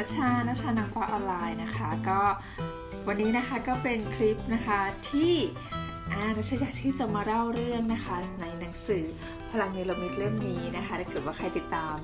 นัชชานัชชานางฟ้าออนไลน์นะคะ ก็วันนี้นะคะก็เป็นคลิปนะคะที่นัชชาอยากที่จะมาเล่าเรื่องนะคะในหนังสือ พลังเนรมิตเล่มนี้นะคะถ้าเกิดว่าใครติดตาม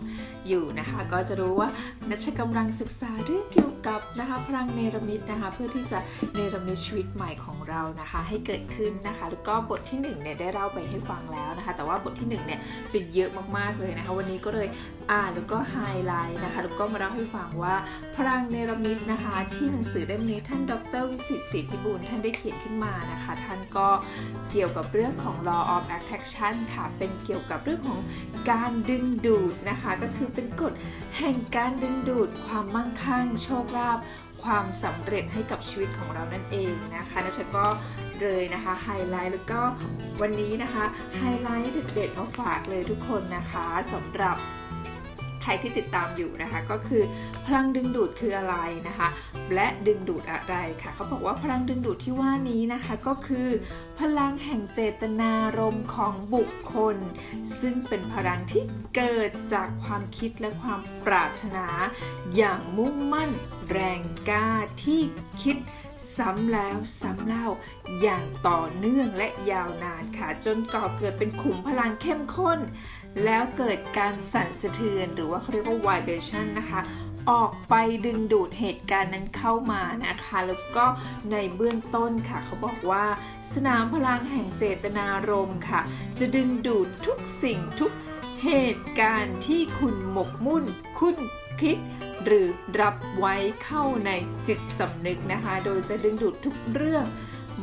อยู่นะคะ ก็จะรู้ว่านัชชากำลังศึกษาเรื่องเกี่ยวกับนะคะพลังเนรมิตนะคะ เพื่อที่จะเนรมิตชีวิตใหม่ของเรานะคะ ให้เกิดขึ้นนะคะ แล้วก็บทที่หนึ่งเนี่ยได้เล่าไปให้ฟังแล้วนะคะ แต่ว่าบทที่หนึ่งเนี่ยจะเยอะมากๆเลยนะคะ วันนี้ก็เลยอ่านแล้วก็ไฮไลท์นะคะแล้วก็มาเล่าให้ฟังว่าพลังเนรมิตนะคะ ที่หนังสือเล่มนี้ท่านดรวิสิตสิทธิบุญท่านได้เขียนขึ้นมานะคะ ท่านก็เกี่ยวกับเรื่องของ law of attraction ค่ะเป็นเกี่ยวกับเรื่องของการดึงดูดนะคะ ก็คือเป็นกฎแห่งการดึงดูดความมั่งคั่ง โชคลาภความสำเร็จให้กับชีวิตของเรานั่นเองนะคะนะฉันก็เลยนะคะไฮไลท์แล้วก็วันนี้นะคะไฮไลท์เด็ดๆมาฝากเลยทุกคนนะคะสำหรับ ครที่ติดตามอยู่นะคะ ก็คือพลังดึงดูดคืออะไรนะคะ และดึงดูดอะไรค่ะเขาบอกว่าพลังดึงดูดที่ว่านี้นะคะก็คือพลังแห่งเจตนารมณ์ของบุคคล ซึ่งเป็นพลังที่เกิดจากความคิดและความปรารถนา อย่างมุ่งมั่นแรงกล้าที่คิด ซ้ำแล้วซ้ำเล่าอย่างต่อเนื่องและยาวนานค่ะ จนก่อเกิดเป็นขุมพลังเข้มข้น แล้วเกิดการสั่นสะเทือน หรือว่าเขาเรียกว่า vibration นะคะออกไปดึงดูดเหตุการณ์นั้นเข้ามานะคะ แล้วก็ในเบื้องต้นค่ะ เขาบอกว่า สนามพลังแห่งเจตนารมณ์ค่ะ จะดึงดูดทุกสิ่งทุกเหตุการณ์ที่คุณหมกมุ่น คุณคิด หรือรับไว้เข้าในจิตสำนึกนะคะ โดยจะดึงดูดทุกเรื่อง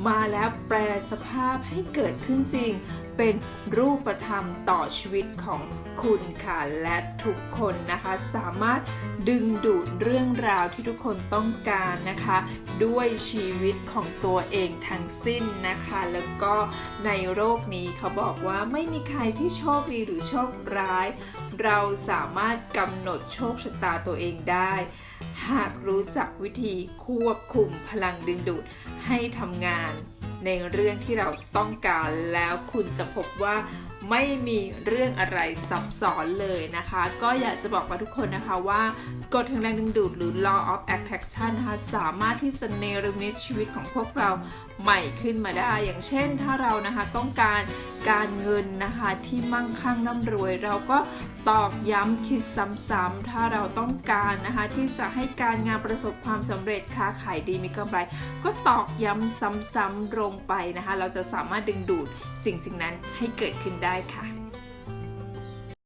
มาแล้วแปลสภาพให้เกิดขึ้นจริง เป็นรูปธรรมต่อชีวิตของคุณค่ะ และทุกคนนะคะ สามารถดึงดูดเรื่องราวที่ทุกคนต้องการนะคะ ด้วยชีวิตของตัวเองทั้งสิ้นนะคะ แล้วก็ในโลกนี้เขาบอกว่าไม่มีใครที่โชคดีหรือโชคร้าย เราสามารถกำหนดโชคชะตาตัวเองได้หากรู้จักวิธีควบคุมพลังดึงดูดให้ทำงาน ในเรื่องที่เราต้องการแล้วคุณจะพบว่าไม่มีเรื่องอะไรซับซ้อนเลยนะคะ ก็อยากจะบอกกับทุกคนนะคะว่ากฎแห่งแรงดึงดูดหรือ law of attraction นะคะสามารถที่จะเนรมิตชีวิตของพวกเราใหม่ขึ้นมาได้ อย่างเช่นถ้าเรานะคะต้องการการเงินนะคะที่มั่งคั่งร่ำรวย เราก็ตอกย้ำคิดซ้ำๆถ้าเราต้องการนะคะที่จะให้การงานประสบความสำเร็จค้าขายดีมีกำไร ก็ตอกย้ำซ้ำๆลงงไปนะคะ เราจะสามารถดึงดูดสิ่งสิ่งนั้นให้เกิดขึ้นได้ค่ะ